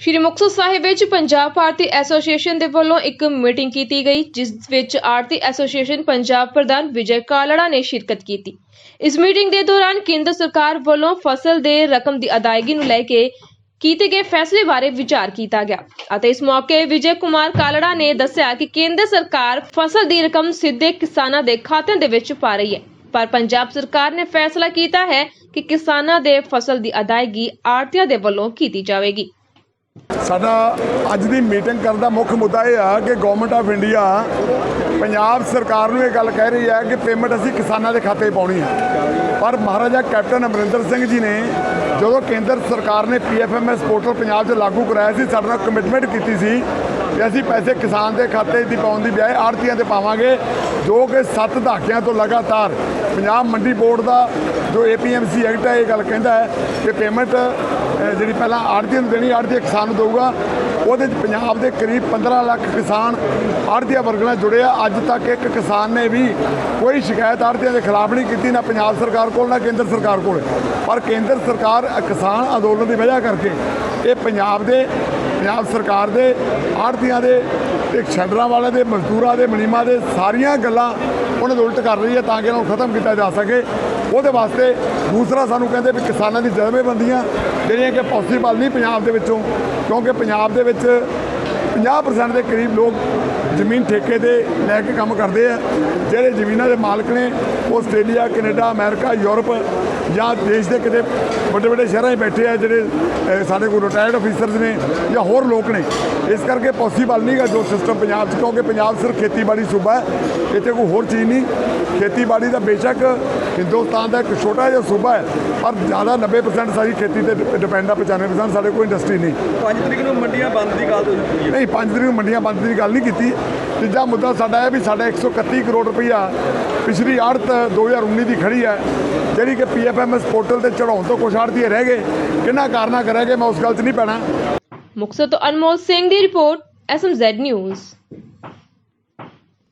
ਸ਼੍ਰੀ ਮੁਕਤਸਰ ਸਾਹਿਬ ਵਿੱਚ ਪੰਜਾਬ ਭਾਰਤੀ ਐਸੋਸੀਏਸ਼ਨ ਦੇ ਵੱਲੋਂ ਇੱਕ ਮੀਟਿੰਗ ਕੀਤੀ ਗਈ, ਜਿਸ ਵਿੱਚ ਆਰਤੀ ਐਸੋਸੀਏਸ਼ਨ ਪੰਜਾਬ ਪ੍ਰਧਾਨ ਵਿਜੇ ਕਾਲੜਾ ਨੇ ਸ਼ਿਰਕਤ ਕੀਤੀ। ਇਸ ਮੀਟਿੰਗ ਦੇ ਦੌਰਾਨ ਕੇਂਦਰ ਸਰਕਾਰ ਵੱਲੋਂ ਫਸਲ ਦੇ ਰਕਮ ਦੀ ਅਦਾਇਗੀ ਨੂੰ ਲੈ ਕੇ ਕੀਤੇ ਗਏ ਫੈਸਲੇ ਬਾਰੇ ਵਿਚਾਰ ਕੀਤਾ ਗਿਆ ਅਤੇ ਇਸ ਮੌਕੇ ਵਿਜੇ ਕੁਮਾਰ ਕਾਲੜਾ ਨੇ ਦੱਸਿਆ ਕਿ ਕੇਂਦਰ ਸਰਕਾਰ ਫਸਲ ਦੀ ਰਕਮ ਸਿੱਧੇ ਕਿਸਾਨਾਂ ਦੇ ਖਾਤਿਆਂ ਦੇ ਵਿੱਚ ਪਾ ਰਹੀ ਹੈ। ਪਰ ਪੰਜਾਬ ਸਰਕਾਰ ਨੇ ਫੈਸਲਾ ਕੀਤਾ ਹੈ ਕਿ ਕਿਸਾਨਾਂ ਦੇ ਫਸਲ ਦੀ ਅਦਾਇਗੀ ਆੜਤੀਆਂ ਦੇ ਵੱਲੋਂ ਕੀਤੀ ਜਾਵੇਗੀ। ਸਾਡਾ ਅੱਜ ਦੀ ਮੀਟਿੰਗ ਕਰਨ ਦਾ ਮੁੱਖ ਮੁੱਦਾ ਇਹ ਆ ਕਿ ਗਵਰਨਮੈਂਟ ਆਫ ਇੰਡੀਆ ਪੰਜਾਬ ਸਰਕਾਰ ਨੂੰ ਇਹ ਗੱਲ ਕਹਿ ਰਹੀ ਹੈ ਕਿ ਪੇਮੈਂਟ ਅਸੀਂ ਕਿਸਾਨਾਂ ਦੇ ਖਾਤੇ ਪਾਉਣੀ ਹੈ। ਪਰ ਮਹਾਰਾਜਾ ਕੈਪਟਨ ਅਮਰਿੰਦਰ ਸਿੰਘ ਜੀ ਨੇ ਜਦੋਂ ਕੇਂਦਰ ਸਰਕਾਰ ਨੇ ਪੀਐਫਐਮਐਸ ਪੋਰਟਲ ਪੰਜਾਬ 'ਚ ਲਾਗੂ ਕਰਾਇਆ ਸੀ, ਸਾਡੇ ਨਾਲ ਕਮਿਟਮੈਂਟ ਕੀਤੀ ਸੀ ਕਿ ਅਸੀਂ ਪੈਸੇ ਕਿਸਾਨ ਦੇ ਖਾਤੇ ਦੀ ਪਾਉਣ ਦੀ ਬਜਾਏ ਆੜਤੀਆਂ ਤੇ ਪਾਵਾਂਗੇ, ਜੋ ਕਿ 7 ਦਹਾਕਿਆਂ ਤੋਂ ਲਗਾਤਾਰ ਪੰਜਾਬ ਮੰਡੀ ਬੋਰਡ ਦਾ ਜੋ ਏਪੀਐਮਸੀ ਐਕਟ ਹੈ, ਇਹ ਗੱਲ ਕਹਿੰਦਾ ਹੈ ਕਿ ਪੇਮੈਂਟ ਜਿਹੜੀ ਪਹਿਲਾਂ ਆੜ੍ਹਤੀਆਂ ਨੂੰ ਦੇਣੀ ਆੜਤੀ ਕਿਸਾਨ ਨੂੰ ਦੇਊਗਾ। ਉਹਦੇ 'ਚ ਪੰਜਾਬ ਦੇ ਕਰੀਬ 15 ਲੱਖ ਕਿਸਾਨ ਆੜ੍ਹਤੀਆਂ ਵਰਗ ਨਾਲ ਜੁੜੇ ਆ। ਅੱਜ ਤੱਕ ਇੱਕ ਕਿਸਾਨ ਨੇ ਵੀ ਕੋਈ ਸ਼ਿਕਾਇਤ ਆੜਤੀਆਂ ਦੇ ਖਿਲਾਫ ਨਹੀਂ ਕੀਤੀ, ਨਾ ਪੰਜਾਬ ਸਰਕਾਰ ਕੋਲ, ਨਾ ਕੇਂਦਰ ਸਰਕਾਰ ਕੋਲ। ਪਰ ਕੇਂਦਰ ਸਰਕਾਰ ਕਿਸਾਨ ਅੰਦੋਲਨ ਦੀ ਵਜ੍ਹਾ ਕਰਕੇ ਇਹ ਪੰਜਾਬ ਦੇ, ਪੰਜਾਬ ਸਰਕਾਰ ਦੇ, ਆੜ੍ਹਤੀਆਂ ਦੇ ਤੇ ਛੱਡਰਾਂ ਵਾਲੇ ਦੇ, ਮਜ਼ਦੂਰਾਂ ਦੇ, ਮਨੀਮਾਂ ਦੇ ਸਾਰੀਆਂ ਗੱਲਾਂ ਉਹਨਾਂ ਦੇ ਉਲਟ ਕਰ ਰਹੀ ਹੈ ਤਾਂ ਕਿ ਇਹਨਾਂ ਨੂੰ ਖਤਮ ਕੀਤਾ ਜਾ ਸਕੇ। ਉਹਦੇ ਵਾਸਤੇ ਦੂਸਰਾ ਸਾਨੂੰ ਕਹਿੰਦੇ ਵੀ ਕਿਸਾਨਾਂ ਦੀ ਜਜ਼ਮੇਬੰਦੀਆਂ ਜਿਹੜੀਆਂ ਕਿ ਪੋਸੀਬਲ ਨਹੀਂ ਪੰਜਾਬ ਦੇ ਵਿੱਚੋਂ, ਕਿਉਂਕਿ ਪੰਜਾਬ ਦੇ ਵਿੱਚ 50% ਦੇ ਕਰੀਬ ਲੋਕ ਜ਼ਮੀਨ ਠੇਕੇ ਤੇ ਲੈ ਕੇ ਕੰਮ ਕਰਦੇ ਆ। ਜਿਹੜੇ ਜ਼ਮੀਨਾਂ ਦੇ ਮਾਲਕ ਨੇ ਆਸਟ੍ਰੇਲੀਆ ਕੈਨੇਡਾ ਅਮਰੀਕਾ ਯੂਰਪ ਜਾਂ ਦੇਸ਼ ਦੇ ਕਿਤੇ ਵੱਡੇ ਵੱਡੇ ਸ਼ਹਿਰਾਂ 'ਚ ਬੈਠੇ ਆ ਜਿਹੜੇ ਸਾਡੇ ਕੋਲ ਰਿਟਾਇਰਡ ਅਫੀਸਰਸ ਨੇ ਜਾਂ ਹੋਰ ਲੋਕ ਨੇ। ਇਸ ਕਰਕੇ ਪੋਸੀਬਲ ਨਹੀਂਗਾ ਜੋ ਸਿਸਟਮ ਪੰਜਾਬ 'ਚ ਕਿਉਂਕਿ ਪੰਜਾਬ ਸਿਰਫ ਖੇਤੀਬਾੜੀ ਸੂਬਾ ਹੈ। ਇੱਥੇ ਕੋਈ ਹੋਰ ਚੀਜ਼ ਨਹੀਂ। ਖੇਤੀਬਾੜੀ ਦਾ ਬੇਸ਼ੱਕ ਹਿੰਦੁਸਤਾਨ ਦਾ ਇੱਕ ਛੋਟਾ ਜਿਹਾ ਸੂਬਾ ਹੈ ਪਰ ਜ਼ਿਆਦਾ 90% ਸਾਡੀ ਖੇਤੀ ਤੇ ਡਿਪੈਂਡ ਆ 95% ਸਾਡੇ ਕੋਈ ਇੰਡਸਟਰੀ ਨਹੀਂ। 5 ਤਰੀਕ ਨੂੰ ਮੰਡੀਆਂ ਬੰਦ ਦੀ ਗੱਲ ਹੋਈ ਨਹੀਂ ਪੰਜ ਤਰੀਕ ਨੂੰ ਮੰਡੀਆਂ ਬੰਦ ਦੀ ਗੱਲ ਨਹੀਂ ਕੀਤੀ। ਤੀਜਾ ਮੁੱਦਾ ਸਾਡਾ ਹੈ ਵੀ ਸਾਡਾ 131 ਕਰੋੜ ਰੁਪਈਆ ਪਿਛਲੀ ਆੜਤ 2019 ਦੀ ਖੜੀ ਹੈ, ਜਿਹੜੀ ਕਿ ਪੀਐਫਐਮਐਸ ਪੋਰਟਲ ਤੇ ਚੜਾਉਣ ਤੋਂ ਕੁਛ ਆੜਤੀ ਰਹਿ ਗਏ, ਕਿੰਨਾ ਕਾਰਨਾ ਕਰਾਂਗੇ, ਮੈਂ ਉਸ ਗੱਲ 'ਚ ਨਹੀਂ ਪੈਣਾ। ਮੁਕਤਸਰ ਤੋਂ ਅਨਮੋਲ ਸਿੰਘ ਦੀ ਰਿਪੋਰਟ ਐਸਐਮਜ਼ੈਡ ਨਿਊਜ਼